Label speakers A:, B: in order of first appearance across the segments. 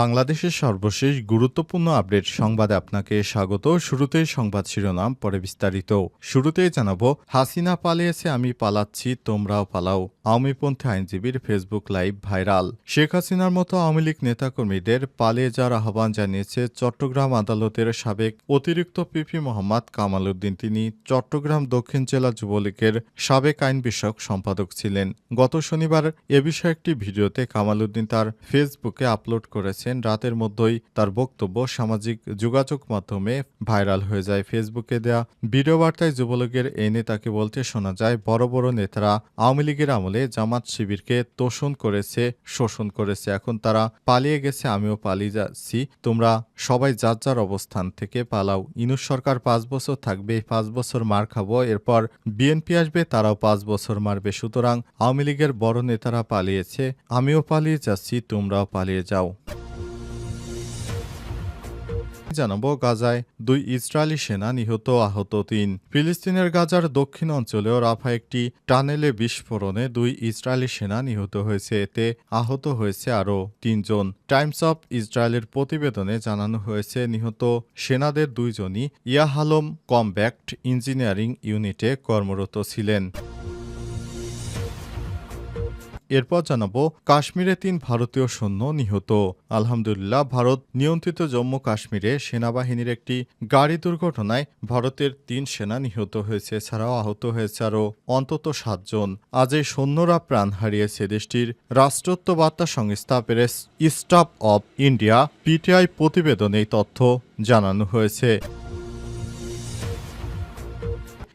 A: বাংলাদেশের সর্বশেষ গুরুত্বপূর্ণ আপডেট সংবাদে আপনাকে স্বাগত। শুরুতেই সংবাদ শিরোনাম, পরে বিস্তারিত। শুরুতেই জানাব, হাসিনা পালিয়েছে, আমি পালাচ্ছি, তোমরাও পালাও। আওয়ামীপন্থী আইনজীবীর ফেসবুক লাইভ ভাইরাল। শেখ হাসিনার মতো আওয়ামী লীগ নেতাকর্মীদের পালিয়ে যাওয়ার আহ্বান জানিয়েছে চট্টগ্রাম আদালতের সাবেক অতিরিক্ত পিপি মোহাম্মদ কামাল উদ্দিন তিনি চট্টগ্রাম দক্ষিণ জেলা যুবলীগের সাবেক আইন বিষয়ক সম্পাদক ছিলেন। গত শনিবার এ বিষয়ে একটি ভিডিওতে কামাল উদ্দিন তার ফেসবুকে আপলোড করেছেন। রাতের মধ্যেই তার বক্তব্য সামাজিক যোগাযোগ মাধ্যমে ভাইরাল হয়ে যায়। ফেসবুকে দেয়া ভিডিও বার্তায় যুবলীগের এই নেতাকে বলতে শোনা যায়, বড় বড় নেতারা আওয়ামী লীগের আমলে জামাত শিবিরকে তোষণ করেছে, শোষণ করেছে। এখন তারা পালিয়ে গেছে, আমিও পালিয়ে যাচ্ছি। তোমরা সবাই যার যার অবস্থান থেকে পালাও। ইনুস সরকার পাঁচ বছর থাকবে পাঁচ বছর মার খাব। এরপর বিএনপি আসবে, তারাও পাঁচ বছর মারবে। সুতরাং আওয়ামী লীগের বড় নেতারা পালিয়েছে, আমিও পালিয়ে যাচ্ছি, তোমরাও পালিয়ে যাও। জানাব গাজায় দুই ইসরায়েলি সেনা নিহত আহত তিন। ফিলিস্তিনের গাজার দক্ষিণ অঞ্চলেও রাফা একটি টানেলে বিস্ফোরণে দুই ইসরায়েলি সেনা নিহত হয়েছে। এতে আহত হয়েছে আরও তিনজন। টাইমস অফ ইসরায়েলের প্রতিবেদনে জানানো হয়েছে, নিহত সেনাদের দুইজনই ইয়াহালম কমব্যাক্ট ইঞ্জিনিয়ারিং ইউনিটে কর্মরত ছিলেন। এরপর জানাব, কাশ্মীরে তিন ভারতীয় সৈন্য নিহত। আলহামদুলিল্লাহ, ভারত নিয়ন্ত্রিত জম্মু কাশ্মীরে সেনাবাহিনীর একটি গাড়ি দুর্ঘটনায় ভারতের তিন সেনা নিহত হয়েছে ছাড়াও আহত হয়েছে আরও অন্তত সাতজন। আজ এই সৈন্যরা প্রাণ হারিয়েছে দেশটির রাষ্ট্রত্ব বার্তা সংস্থা press staff of India, PTI প্রতিবেদনে এই তথ্য জানানো হয়েছে।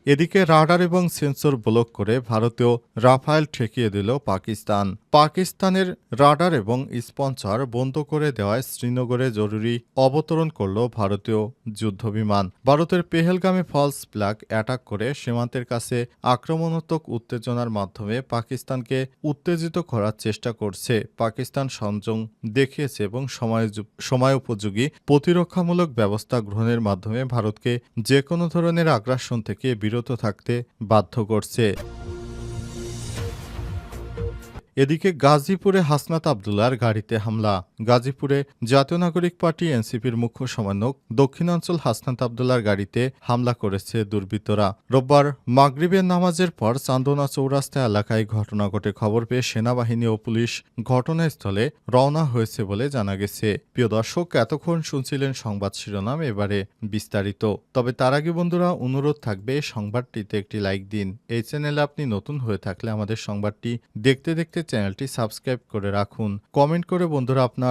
A: এদিকে রাডার এবং সেন্সর ব্লক করে ভারতীয় রাফায়েল ঠেকিয়ে দিল পাকিস্তান। পাকিস্তানের রাডার এবং স্পন্সর বন্ধ করে দেওয়ায় শ্রীনগরে জরুরি অবতরণ করল ভারতীয় যুদ্ধবিমান। ভারতের পেহেলগামে ফলস ফ্ল্যাগ অ্যাটাক করে সীমান্তের কাছে আক্রমণাত্মক উত্তেজনার মাধ্যমে পাকিস্তানকে উত্তেজিত করার চেষ্টা করছে। পাকিস্তান সংযম দেখিয়েছে এবং সময় উপযোগী প্রতিরক্ষামূলক ব্যবস্থা গ্রহণের মাধ্যমে ভারতকে যে কোনো ধরনের আগ্রাসন থেকে বিরত থাকতে বাধ্য করছে। এদিকে গাজীপুরে হাসনাত আবদুল্লার গাড়িতে হামলা। গাজীপুরে জাতীয় নাগরিক পার্টি এনসিপির মুখ্য সমন্বয়ক দক্ষিণাঞ্চল হাসনাত আবদুল্লার গাড়িতে হামলা করেছে দুর্বৃত্তরা। রোববার মাগরিবের নামাজের পর চান্দনা চৌরাস্তা এলাকায় ঘটনা ঘটে। খবর পেয়ে সেনাবাহিনী ও পুলিশ ঘটনাস্থলে রওনা হয়েছে বলে জানা গেছে। প্রিয় দর্শক, এতক্ষণ শুনছিলেন সংবাদ শিরোনাম, এবারে বিস্তারিত। তবে তার আগে বন্ধুরা, অনুরোধ থাকবে সংবাদটিতে একটি লাইক দিন। এই চ্যানেলে আপনি নতুন হয়ে থাকলে আমাদের সংবাদটি দেখতে দেখতে চ্যানেলটি সাবস্ক্রাইব করে রাখুন। কমেন্ট করে বন্ধুরা, আপনার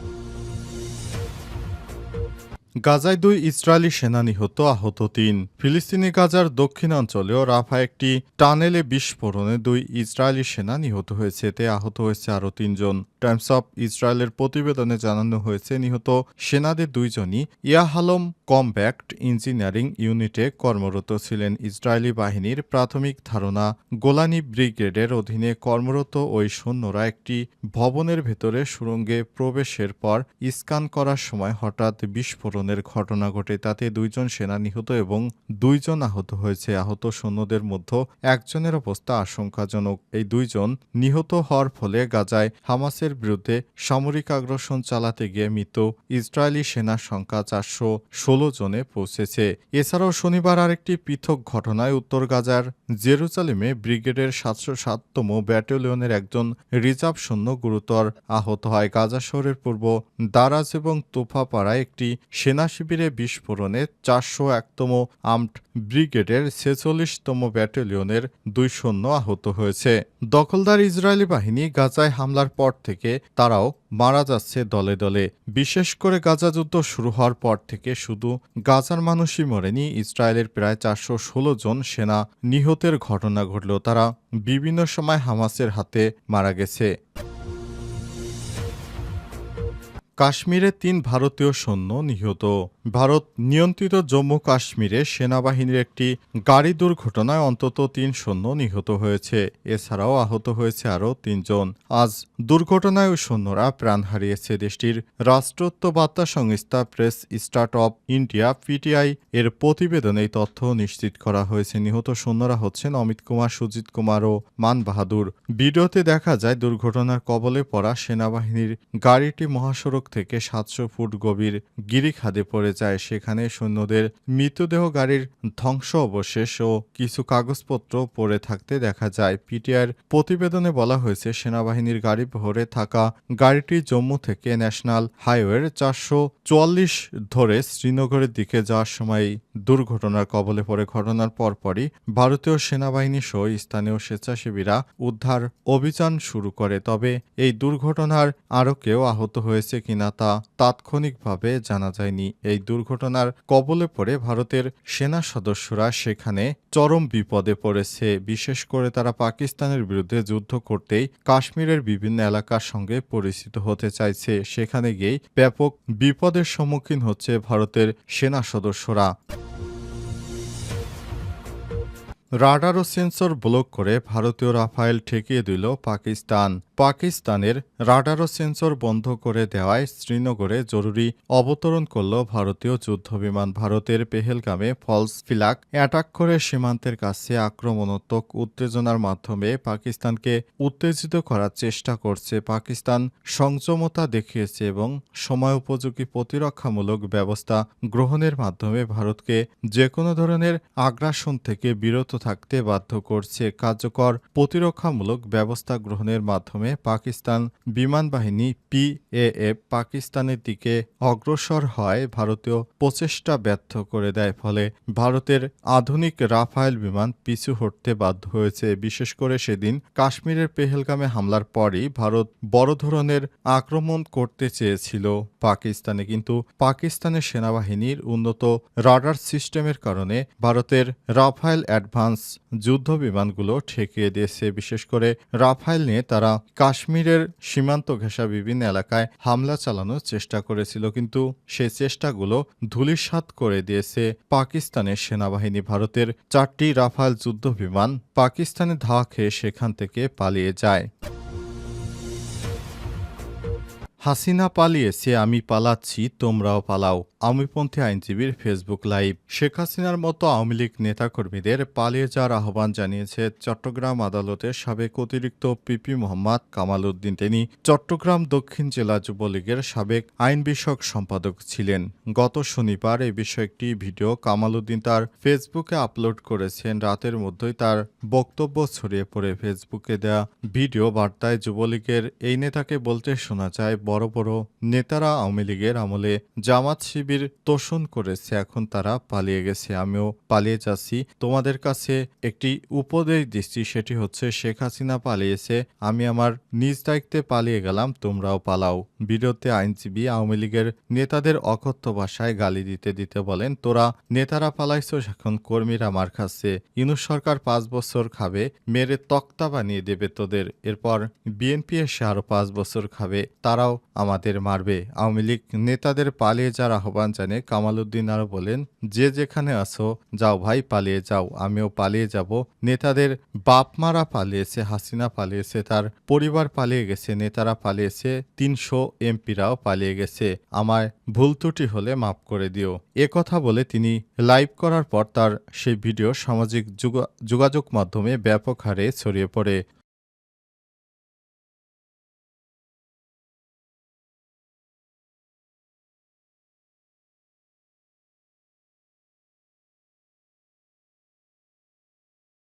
A: গাজায় দুই ইসরায়েলি সেনা নিহত আহত তিন। ফিলিস্তিনি গাজার দক্ষিণাঞ্চলেও রাফা একটি টানেলে বিস্ফোরণে দুই ইসরায়েলি সেনা নিহত হয়েছে। এতে আহত হয়েছে আরও তিনজন। টাইমস অফ ইসরায়েলের প্রতিবেদনে জানানো হয়েছে, নিহত সেনাদের দুইজনই ইয়াহালম কমব্যাক্ট ইঞ্জিনিয়ারিং ইউনিটে কর্মরত ছিলেন। ইসরায়েলি বাহিনীর প্রাথমিক ধারণা, গোলানি ব্রিগেডের অধীনে কর্মরত ওই সৈন্যরা একটি ভবনের ভেতরে সুড়ঙ্গে প্রবেশের পর স্ক্যান করার সময় হঠাৎ বিস্ফোরণের ঘটনা ঘটে। তাতে দুইজন সেনা নিহত এবং দুইজন আহত হয়েছে। আহত সৈন্যদের মধ্যে একজনের অবস্থা আশঙ্কাজনক। এই দুইজন নিহত হওয়ার ফলে গাজায় হামাসের বিরুদ্ধে সামরিক আগ্রাসন চালাতে গিয়ে মৃত ইসরায়েলি সেনার সংখ্যা চারশো ষোলো জনে পৌঁছেছে। এছাড়াও শনিবার আরেকটি পৃথক ঘটনায় উত্তর গাজার জেরুজালেমে ব্রিগেডের সাতশো সাততম ব্যাটালিয়নের একজন রিজার্ভ সৈন্য গুরুতর আহত হয়। গাজা শহরের পূর্ব দারাজ এবং তোফাপাড়ায় একটি সেনা শিবিরে বিস্ফোরণে চারশো একতম আর্মড ব্রিগেডের ছেচল্লিশতম ব্যাটালিয়নের দুই সৈন্য আহত হয়েছে। দখলদার ইসরায়েলি বাহিনী গাজায় হামলার পর থেকে তারাও মারা যাচ্ছে দলে দলে। বিশেষ করে গাজা যুদ্ধ শুরু হওয়ার পর থেকে শুধু গাজার মানুষই মরেনি, ইসরায়েলের প্রায় চারশো ষোলো জন সেনা নিহতের ঘটনা ঘটল তারা বিভিন্ন সময় হামাসের হাতে মারা গেছে। কাশ্মীরে তিন ভারতীয় সৈন্য নিহত। ভারত নিয়ন্ত্রিত জম্মু কাশ্মীরে সেনাবাহিনীর একটি গাড়ি দুর্ঘটনায় অন্তত তিন সৈন্য নিহত হয়েছে। এছাড়াও আহত হয়েছে আরও তিনজন। আজ দুর্ঘটনায় ওই সৈন্যরা প্রাণ হারিয়েছে দেশটির রাষ্ট্রত্ব বার্তা সংস্থা press trust of India, PTI এর প্রতিবেদনে এই তথ্য নিশ্চিত করা হয়েছে। নিহত সৈন্যরা হচ্ছেন অমিত কুমার, সুজিত কুমার ও মান বাহাদুর। ভিডিওতে দেখা যায়, দুর্ঘটনার কবলে পড়া সেনাবাহিনীর গাড়িটি মহাসড়ক থেকে সাতশো ফুট গভীর গিরিখাদে পড়ে যায়। সেখানে সৈন্যদের মৃতদেহ গাড়ির ধ্বংস অবশেষ ও কিছু কাগজপত্র পড়ে থাকতে দেখা যায়। পিটিআর প্রতিবেদনে বলা হয়েছে, সেনাবাহিনীর গাড়ি ভরে থাকা গাড়িটি জম্মু থেকে ন্যাশনাল হাইওয়ের চারশো চুয়াল্লিশ ধরে শ্রীনগরের দিকে যাওয়ার সময় দুর্ঘটনার কবলে পড়ে। ঘটনার পরপরই ভারতীয় সেনাবাহিনী সহ স্থানীয় স্বেচ্ছাসেবীরা উদ্ধার অভিযান শুরু করে। তবে এই দুর্ঘটনার আরও কেউ আহত হয়েছে কিনা তা তাৎক্ষণিকভাবে জানা যায়নি। এই দুর্ঘটনার কবলে পড়ে ভারতের সেনা সদস্যরা সেখানে চরম বিপদে পড়েছে। বিশেষ করে তারা পাকিস্তানের বিরুদ্ধে যুদ্ধ করতেই কাশ্মীরের বিভিন্ন এলাকার সঙ্গে পরিচিত হতে চাইছে। সেখানে গিয়েই ব্যাপক বিপদের সম্মুখীন হচ্ছে ভারতের সেনা সদস্যরা। রাডার ও সেন্সর ব্লক করে ভারতীয় রাফায়েল ঠেকিয়ে দিল পাকিস্তান। পাকিস্তানের রাডার ও সেন্সর বন্ধ করে দেওয়ায় শ্রীনগরে জরুরি অবতরণ করল ভারতীয় যুদ্ধবিমান। ভারতের পেহেলগামে ফলস ফিলাক অ্যাটাক করে সীমান্তের কাছে আক্রমণাত্মক উত্তেজনার মাধ্যমে পাকিস্তানকে উত্তেজিত করার চেষ্টা করছে। পাকিস্তান সংযমতা দেখিয়েছে এবং সময় উপযোগী প্রতিরক্ষামূলক ব্যবস্থা গ্রহণের মাধ্যমে ভারতকে যে কোনো ধরনের আগ্রাসন থেকে বিরত থাকতে বাধ্য করছে কার্যকর প্রতিরক্ষামূলক ব্যবস্থা গ্রহণের মাধ্যমে পাকিস্তান বিমান বাহিনী পিএএফ পাকিস্তানের দিকে অগ্রসর হয় ভারতীয় প্রচেষ্টা ব্যর্থ করে দেয়, ফলে ভারতের আধুনিক রাফায়েল বিমান পিছু হটতে বাধ্য হয়েছে। বিশেষ করে সেদিন কাশ্মীরের পেহেলগামে হামলার পরই ভারত বড় ধরনের আক্রমণ করতে চেয়েছিল পাকিস্তানে, কিন্তু পাকিস্তানের সেনাবাহিনীর উন্নত রাডার সিস্টেমের কারণে ভারতের রাফায়েল অ্যাডভান্স যুদ্ধ বিমানগুলো ঠেকিয়ে দিয়েছে। বিশেষ করে রাফায়েল নিয়ে তারা কাশ্মীরের সীমান্ত ঘেঁষা বিভিন্ন এলাকায় হামলা চালানোর চেষ্টা করেছিল, কিন্তু সেই চেষ্টাগুলো ধূলিসাৎ করে দিয়েছে পাকিস্তানের সেনাবাহিনী। ভারতের চারটি রাফায়েল যুদ্ধ বিমান পাকিস্তানে ধাওয়া খেয়ে সেখান থেকে পালিয়ে যায়। হাসিনা পালিয়েছে, আমি পালাচ্ছি, তোমরাও পালাও। আওয়ামীপন্থী আইনজীবীর ফেসবুক লাইভ। শেখ হাসিনার মতো আওয়ামী লীগ নেতাকর্মীদের পালিয়ে যাওয়ার আহ্বান জানিয়েছে চট্টগ্রাম আদালতের সাবেক অতিরিক্ত পিপি মোহাম্মদ কামাল উদ্দিন। তিনি চট্টগ্রাম দক্ষিণ জেলা যুবলীগের সাবেক আইন বিষয়ক সম্পাদক ছিলেন। গত শনিবার এই বিষয়ে একটি ভিডিও কামাল উদ্দিন তার ফেসবুকে আপলোড করেছেন। রাতের মধ্যেই তার বক্তব্য ছড়িয়ে পড়ে ফেসবুকে দেয়া ভিডিও বার্তায় যুবলীগের এই নেতাকে বলতে শোনা যায়, বড় বড় নেতারা আওয়ামী লীগের আমলে জামাত শিবির তোষণ করেছে, এখন তারা পালিয়ে গেছে। আমিও পালিয়ে যাচ্ছি। তোমাদের কাছে একটি উপদেশ দিচ্ছি, সেটি হচ্ছে, শেখ হাসিনা পালিয়েছে, আমি আমার নিজ দায়িত্বে পালিয়ে গেলাম, তোমরাও পালাও। ভিডিওতে আইনজীবী আওয়ামী লীগের নেতাদের অকথ্য ভাষায় গালি দিতে দিতে বলেন, তোরা নেতারা পালাইছো, এখন কর্মীরা মার খাচ্ছে। ইনুস সরকার পাঁচ বছর খাবে, মেরে তক্তা বানিয়ে দেবে তোদের। এরপর বিএনপি এসে আরও পাঁচ বছর খাবে, তারাও আমাদের মারবে। আওয়ামী লীগ নেতাদের পালিয়ে যাওয়ার আহ্বান জানিয়ে কামাল উদ্দিন আরও বলেন, যে যেখানে আছো, যাও ভাই, পালিয়ে যাও। আমিও পালিয়ে যাব। নেতাদের বাপ মারা পালিয়েছে, হাসিনা পালিয়েছে, তার পরিবার পালিয়ে গেছে, নেতারা পালিয়েছে, তিনশো এমপিরাও পালিয়ে গেছে। আমায় ভুল ত্রুটি হলে মাফ করে দিও। এ কথা বলে তিনি লাইভ করার পর তার সেই ভিডিও সামাজিক যোগা- যোগাযোগ মাধ্যমে ব্যাপক হারে ছড়িয়ে পড়ে।